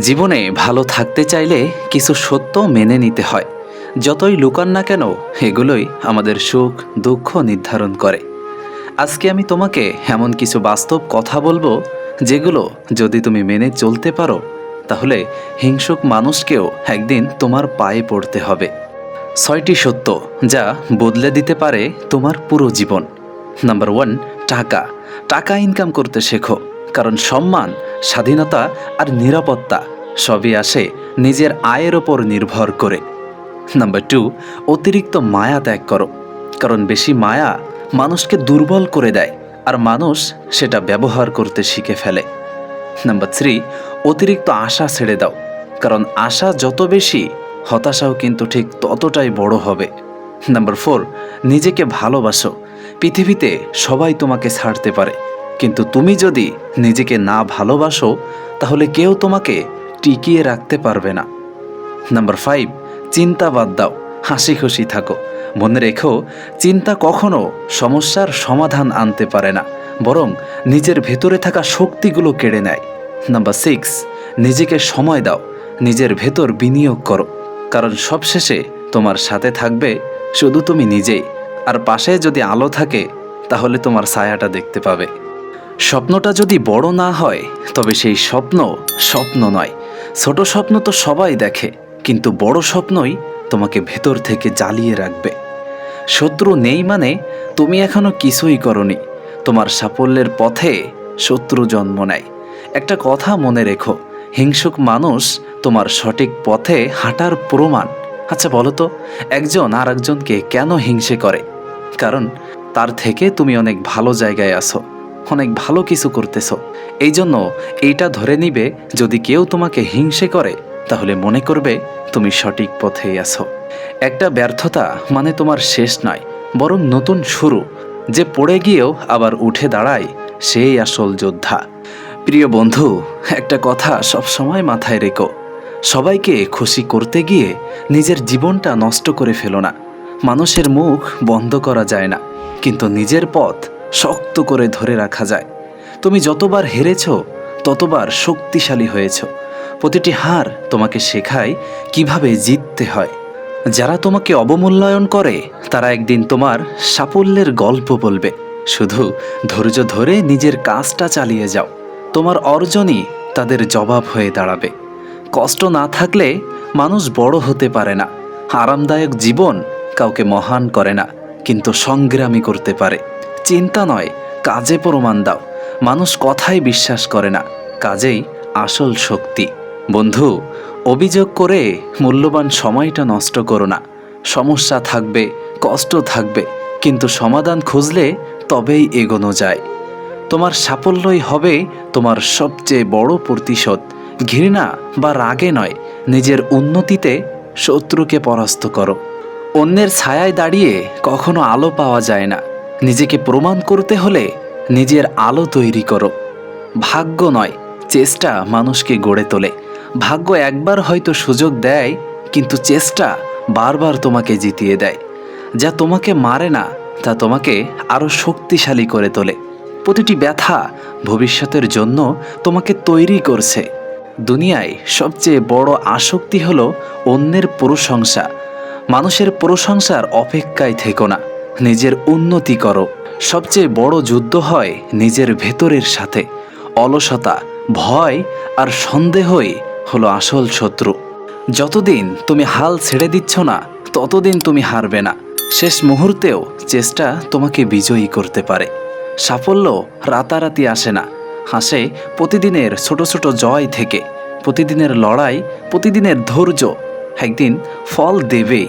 জীবনে ভালো থাকতে চাইলে কিছু সত্য মেনে নিতে হয়। যতই লুকান না কেন, এগুলোই আমাদের সুখ, দুঃখ নির্ধারণ করে। আজকে আমি তোমাকে এমন কিছু বাস্তব কথা বলব, যেগুলো যদি তুমি মেনে চলতে পারো, তাহলে হিংসুক মানুষকেও একদিন তোমার পায়ে পড়তে হবে। ছয়টি সত্য যা বদলে দিতে পারে তোমার পুরো জীবন। নাম্বার ওয়ান, টাকা। টাকা ইনকাম করতে শেখো, কারণ সম্মান স্বাধীনতা আর নিরাপত্তা সবই আসে নিজের আয়ের ওপর নির্ভর করে। নাম্বার টু অতিরিক্ত মায়া ত্যাগ করো। কারণ বেশি মায়া মানুষকে দুর্বল করে দেয় আর মানুষ সেটা ব্যবহার করতে শিখে ফেলে। নাম্বার থ্রি অতিরিক্ত আশা ছেড়ে দাও। কারণ আশা যত বেশি, হতাশাও কিন্তু ঠিক ততটাই বড় হবে। নাম্বার ফোর নিজেকে ভালোবাসো। পৃথিবীতে সবাই তোমাকে ছাড়তে পারে। কিন্তু তুমি যদি নিজেকে না ভালোবাসো, তাহলে কেউ তোমাকে টিকিয়ে রাখতে পারবে না। নাম্বার ফাইভ, চিন্তা বাদ দাও, হাসি খুশি থাকো। মনে রেখো, চিন্তা কখনো সমস্যার সমাধান আনতে পারে না, বরং নিজের ভেতরে থাকা শক্তিগুলো কেড়ে নেয়। নাম্বার সিক্স, নিজেকে সময় দাও, নিজের ভেতর বিনিয়োগ করো। কারণ সবশেষে তোমার সাথে থাকবে শুধু তুমি নিজেই। আর পাশে যদি আলো থাকে, তাহলে তোমার ছায়াটা দেখতে পাবে। স্বপ্নটা যদি বড় না হয়, তবে সেই স্বপ্ন স্বপ্ন নয়। ছোট স্বপ্ন তো সবাই দেখে, কিন্তু বড় স্বপ্নই তোমাকে ভেতর থেকে জ্বালিয়ে রাখবে। শত্রু নেই মানে তুমি এখনও কিছুই করনি। তোমার সাফল্যের পথে শত্রু জন্ম নেয়। একটা কথা মনে রেখো, হিংসুক মানুষ তোমার সঠিক পথে হাঁটার প্রমাণ। আচ্ছা বলো তো, একজন আর একজনকে কেন হিংসে করে? কারণ তার থেকে তুমি অনেক ভালো জায়গায় আছো। অনেক ভালো কিছু করতেছ। এই জন্য এইটা ধরে নিবে, যদি কেউ তোমাকে হিংসে করে, তাহলে মনে করবে তুমি সঠিক পথেই আছো। একটা ব্যর্থতা মানে তোমার শেষ নয়, বরং নতুন শুরু। যে পড়ে গিয়েও আবার উঠে দাঁড়ায়, সেই আসল যোদ্ধা। প্রিয় বন্ধু, একটা কথা সবসময় মাথায় রেখো। সবাইকে খুশি করতে গিয়ে নিজের জীবনটা নষ্ট করে ফেলো না। মানুষের মুখ বন্ধ করা যায় না। কিন্তু নিজের পথ শক্ত করে ধরে রাখা যায়। তুমি যতবার হেরেছ, ততবার শক্তিশালী হয়েছ। প্রতিটি হার তোমাকে শেখায় কীভাবে জিততে হয়। যারা তোমাকে অবমূল্যায়ন করে, তারা একদিন তোমার সাফল্যের গল্প বলবে। শুধু ধৈর্য ধরে নিজের কাজটা চালিয়ে যাও। তোমার অর্জনই তাদের জবাব হয়ে দাঁড়াবে। কষ্ট না থাকলে মানুষ বড় হতে পারে না। আরামদায়ক জীবন কাউকে মহান করে না, কিন্তু সংগ্রামী করতে পারে। চিন্তা নয়, কাজে প্রমাণ দাও। মানুষ কথাই বিশ্বাস করে না, কাজেই আসল শক্তি। বন্ধু, অভিযোগ করে মূল্যবান সময়টা নষ্ট করো না। সমস্যা থাকবে, কষ্ট থাকবে, কিন্তু সমাধান খুঁজলে তবেই এগোনো যায়। তোমার সাফল্যই হবে তোমার সবচেয়ে বড় প্রতিশোধ। ঘৃণা বা রাগে নয়, নিজের উন্নতিতে শত্রুকে পরাস্ত করো। অন্যের ছায়ায় দাঁড়িয়ে কখনো আলো পাওয়া যায় না। নিজেকে প্রমাণ করতে হলে নিজের আলো তৈরি করো। ভাগ্য নয়, চেষ্টা মানুষকে গড়ে তোলে। ভাগ্য একবার হয়তো সুযোগ দেয়, কিন্তু চেষ্টা বারবার তোমাকে জিতিয়ে দেয়। যা তোমাকে মারে না, তা তোমাকে আরও শক্তিশালী করে তোলে। প্রতিটি ব্যথা ভবিষ্যতের জন্য তোমাকে তৈরি করছে। দুনিয়ায় সবচেয়ে বড় আসক্তি হলো অন্যের প্রশংসা। মানুষের প্রশংসার অপেক্ষায় থেকো না। নিজের উন্নতি করো। সবচেয়ে বড় যুদ্ধ হয় নিজের ভেতরের সাথে। অলসতা, ভয় আর সন্দেহই হলো আসল শত্রু। যতদিন তুমি হাল ছেড়ে দিচ্ছ না, ততদিন তুমি হারবে না। শেষ মুহূর্তেও চেষ্টা তোমাকে বিজয়ী করতে পারে। সাফল্য রাতারাতি আসে না। হাসে প্রতিদিনের ছোট ছোট জয় থেকে। প্রতিদিনের লড়াই, প্রতিদিনের ধৈর্য। একদিন ফল দেবেই।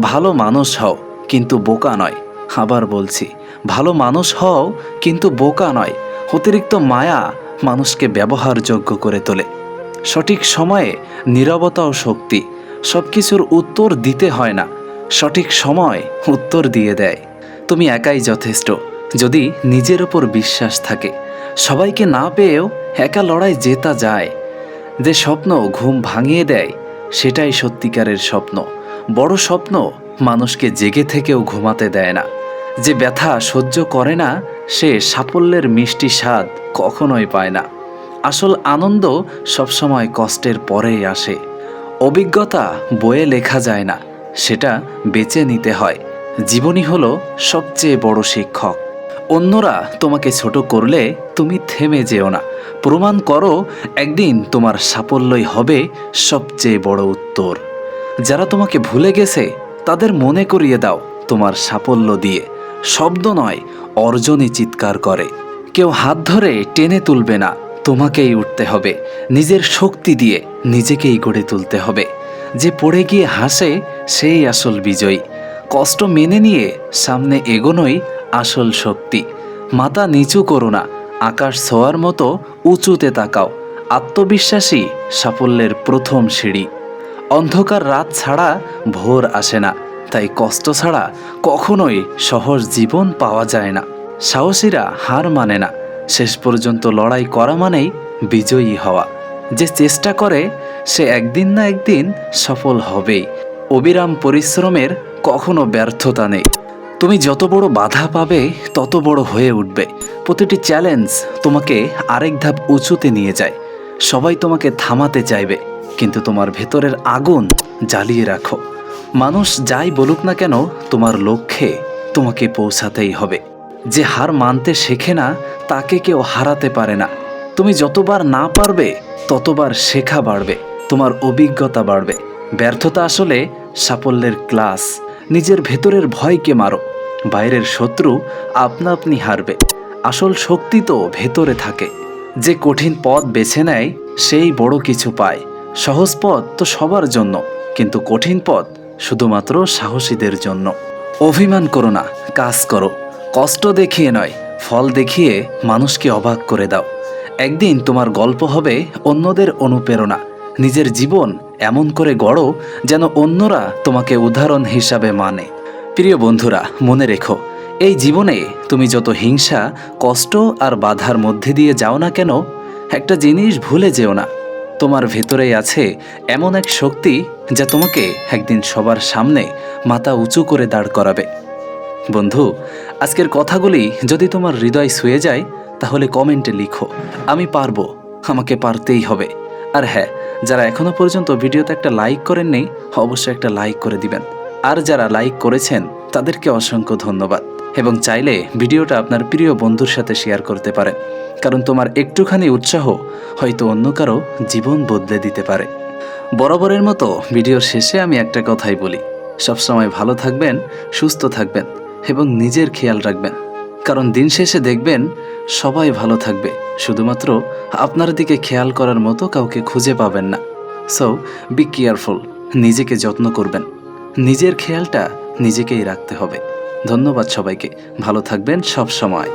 ভালো মানুষ হও। কিন্তু বোকা নয়। আবার বলছি, ভালো মানুষ হও কিন্তু বোকা নয়। অতিরিক্ত মায়া মানুষকে ব্যবহারযোগ্য করে তোলে। সঠিক সময়ে নীরবতাও শক্তি সব কিছুর উত্তর দিতে হয় না। সঠিক সময় উত্তর দিয়ে দেয়। তুমি একাই যথেষ্ট, যদি নিজের ওপর বিশ্বাস থাকে। সবাইকে না পেয়েও একা লড়াই জেতা যায়। যে স্বপ্ন ঘুম ভাঙিয়ে দেয়, সেটাই সত্যিকারের স্বপ্ন। বড় স্বপ্ন মানুষকে জেগে থেকেও ঘুমাতে দেয় না। যে ব্যথা সহ্য করে না, সে সাফল্যের মিষ্টি স্বাদ কখনোই পায় না। আসল আনন্দ সবসময় কষ্টের পরেই আসে। অভিজ্ঞতা বইয়ে লেখা যায় না, সেটা বেছে নিতে হয়। জীবনই হলো সবচেয়ে বড় শিক্ষক। অন্যরা তোমাকে ছোট করলে তুমি থেমে যেও না। প্রমাণ করো, একদিন তোমার সাফল্যই হবে সবচেয়ে বড় উত্তর। যারা তোমাকে ভুলে গেছে তাদের মনে করিয়ে দাও তোমার সাফল্য দিয়ে। শব্দ নয়, অর্জনই চিৎকার করে। কেউ হাত ধরে টেনে তুলবে না, তোমাকেই উঠতে হবে। নিজের শক্তি দিয়ে নিজেকেই গড়ে তুলতে হবে। যে পড়ে গিয়ে হাসে, সেই আসল বিজয়ী। কষ্ট মেনে নিয়ে সামনে এগোনোই আসল শক্তি। মাথা নিচু করো না, আকাশ ছোঁয়ার মতো উঁচুতে তাকাও। আত্মবিশ্বাসী সাফল্যের প্রথম সিঁড়ি। অন্ধকার রাত ছাড়া ভোর আসে না। তাই কষ্ট ছাড়া কখনোই সহজ জীবন পাওয়া যায় না। সাহসীরা হার মানে না। শেষ পর্যন্ত লড়াই করা মানেই বিজয়ী হওয়া। যে চেষ্টা করে, সে একদিন না একদিন সফল হবেই। অবিরাম পরিশ্রমের কখনো ব্যর্থতা নেই। তুমি যত বড় বাধা পাবে, তত বড় হয়ে উঠবে। প্রতিটি চ্যালেঞ্জ তোমাকে আরেক ধাপ উঁচুতে নিয়ে যায়। সবাই তোমাকে থামাতে চাইবে। কিন্তু তোমার ভেতরের আগুন জ্বালিয়ে রাখো। মানুষ যাই বলুক না কেন, তোমার লক্ষ্যে তোমাকে পৌঁছাতেই হবে। যে হার মানতে শেখে না, তাকে কেউ হারাতে পারে না। তুমি যতবার না পারবে, ততবার শেখা বাড়বে, তোমার অভিজ্ঞতা বাড়বে। ব্যর্থতা আসলে সাফল্যের ক্লাস। নিজের ভেতরের ভয়কে মারো। বাইরের শত্রু আপনা আপনি হারবে। আসল শক্তি তো ভেতরে থাকে। যে কঠিন পথ বেছে নেয়, সেই বড় কিছু পায়। সহজ পথ তো সবার জন্য, কিন্তু কঠিন পথ শুধুমাত্র সাহসীদের জন্য। অভিমান করো না, কাজ করো। কষ্ট দেখিয়ে নয়, ফল দেখিয়ে মানুষকে অবাক করে দাও। একদিন তোমার গল্প হবে অন্যদের অনুপ্রেরণা। নিজের জীবন এমন করে গড়ো যেন অন্যরা তোমাকে উদাহরণ হিসাবে মানে। প্রিয় বন্ধুরা, মনে রেখো, এই জীবনে তুমি যত হিংসা, কষ্ট আর বাধার মধ্যে দিয়ে যাও না কেন, একটা জিনিস ভুলে যেও না। তোমার ভেতরেই আছে এমন এক শক্তি যা তোমাকে একদিন সবার সামনে মাথা উঁচু করে দাঁড় করাবে। বন্ধু, আজকের কথাগুলি যদি তোমার হৃদয় ছুঁয়ে যায়, তাহলে কমেন্টে লিখো। আমি পারব, আমাকে পারতেই হবে। আর হ্যাঁ যারা এখনও পর্যন্ত ভিডিওতে একটা লাইক করেননি, অবশ্যই একটা লাইক করে দিবেন। আর যারা লাইক করেছেন, তাদেরকে অসংখ্য ধন্যবাদ। এবং চাইলে ভিডিওটা আপনার প্রিয় বন্ধুর সাথে শেয়ার করতে পারেন। কারণ তোমার একটুখানি উৎসাহ হয়তো অন্য কারও জীবন বদলে দিতে পারে। বরাবরের মতো ভিডিওর শেষে আমি একটা কথাই বলি। সবসময় ভালো থাকবেন, সুস্থ থাকবেন এবং নিজের খেয়াল রাখবেন। কারণ দিন শেষে দেখবেন সবাই ভালো থাকবে, শুধুমাত্র আপনার দিকে খেয়াল করার মতো কাউকে খুঁজে পাবেন না। সো বি কেয়ারফুল নিজেকে যত্ন করবেন। নিজের খেয়ালটা নিজেকেই রাখতে হবে। ধন্যবাদ সবাইকে, ভালো থাকবেন সব সময়।